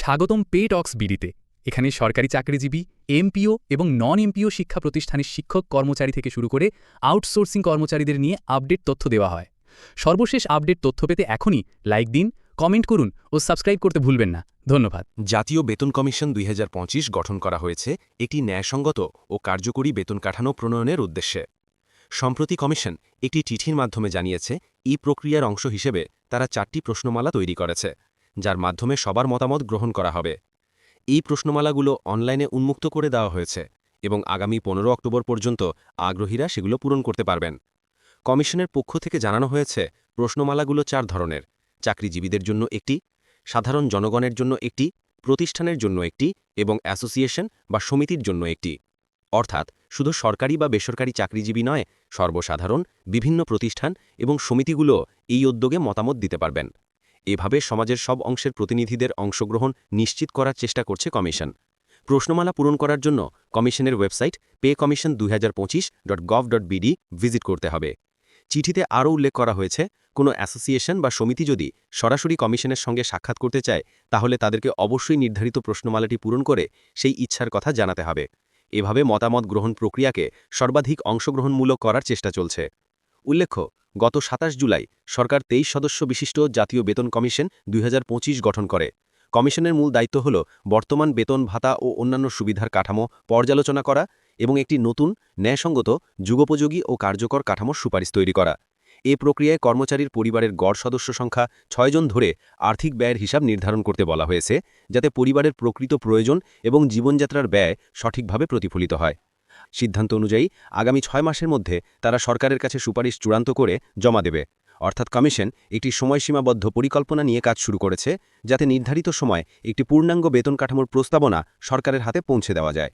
স্বাগতম পে টক্স বিডিতে। এখানে সরকারি চাকরিজীবী, এমপিও এবং নন এমপিও শিক্ষা প্রতিষ্ঠানের শিক্ষক কর্মচারী থেকে শুরু করে আউটসোর্সিং কর্মচারীদের নিয়ে আপডেট তথ্য দেওয়া হয়। সর্বশেষ আপডেট তথ্য পেতে এখনই লাইক দিন কমেন্ট করুন ও সাবস্ক্রাইব করতে ভুলবেন না। ধন্যবাদ। জাতীয় বেতন কমিশন দুই হাজার পঁচিশ গঠন করা হয়েছে একটি ন্যায়সঙ্গত ও কার্যকরী বেতন কাঠামো প্রণয়নের উদ্দেশ্যে। সম্প্রতি কমিশন একটি চিঠির মাধ্যমে জানিয়েছে, এই প্রক্রিয়ার অংশ হিসেবে তারা চারটি প্রশ্নমালা তৈরি করেছে। যার মাধ্যমে সবার মতামত গ্রহণ করা হবে। এই প্রশ্নমালাগুলো অনলাইনে উন্মুক্ত করে দেওয়া হয়েছে এবং আগামী পনেরো অক্টোবর পর্যন্ত আগ্রহীরা সেগুলো পূরণ করতে পারবেন। কমিশনের পক্ষ থেকে জানানো হয়েছে, প্রশ্নমালাগুলো চার ধরনের। চাকরিজীবীদের জন্য একটি, সাধারণ জনগণের জন্য একটি, প্রতিষ্ঠানের জন্য একটি এবং অ্যাসোসিয়েশন বা সমিতির জন্য একটি। অর্থাৎ, শুধু সরকারি বা বেসরকারি চাকরিজীবী নয়, সর্বসাধারণ, বিভিন্ন প্রতিষ্ঠান এবং সমিতিগুলো এই উদ্যোগে মতামত দিতে পারবেন। এভাবে সমাজের সব অংশের প্রতিনিধিদের অংশগ্রহণ নিশ্চিত করার চেষ্টা করছে কমিশন। প্রশ্নমালা পূরণ করার জন্য কমিশনের ওয়েবসাইট পে কমিশন দুই ভিজিট করতে হবে। চিঠিতে আরও উল্লেখ করা হয়েছে, কোনো অ্যাসোসিয়েশন বা সমিতি যদি সরাসরি কমিশনের সঙ্গে সাক্ষাৎ করতে চায়, তাহলে তাদেরকে অবশ্যই নির্ধারিত প্রশ্নমালাটি পূরণ করে সেই ইচ্ছার কথা জানাতে হবে। এভাবে মতামত গ্রহণ প্রক্রিয়াকে সর্বাধিক অংশগ্রহণমূলক করার চেষ্টা চলছে। উল্লেখ্য, গত সাতাশ জুলাই সরকার তেইশ সদস্য বিশিষ্ট জাতীয় বেতন কমিশন দুই হাজার পঁচিশ গঠন করে। কমিশনের মূল দায়িত্ব হল বর্তমান বেতন ভাতা ও অন্যান্য সুবিধার কাঠামো পর্যালোচনা করা এবং একটি নতুন, ন্যায়সঙ্গত, যুগোপযোগী ও কার্যকর কাঠামোর সুপারিশ তৈরি করা। এ প্রক্রিয়ায় কর্মচারীর পরিবারের গড় সদস্য সংখ্যা ছয়জন ধরে আর্থিক ব্যয়ের হিসাব নির্ধারণ করতে বলা হয়েছে, যাতে পরিবারের প্রকৃত প্রয়োজন এবং জীবনযাত্রার ব্যয় সঠিকভাবে প্রতিফলিত হয়। সিদ্ধান্ত অনুযায়ী আগামী ছয় মাসের মধ্যে তারা সরকারের কাছে সুপারিশ চূড়ান্ত করে জমা দেবে। অর্থাৎ কমিশন একটি সময়সীমাবদ্ধ পরিকল্পনা নিয়ে কাজ শুরু করেছে, যাতে নির্ধারিত সময় একটি পূর্ণাঙ্গ বেতন কাঠামোর প্রস্তাবনা সরকারের হাতে পৌঁছে দেওয়া যায়।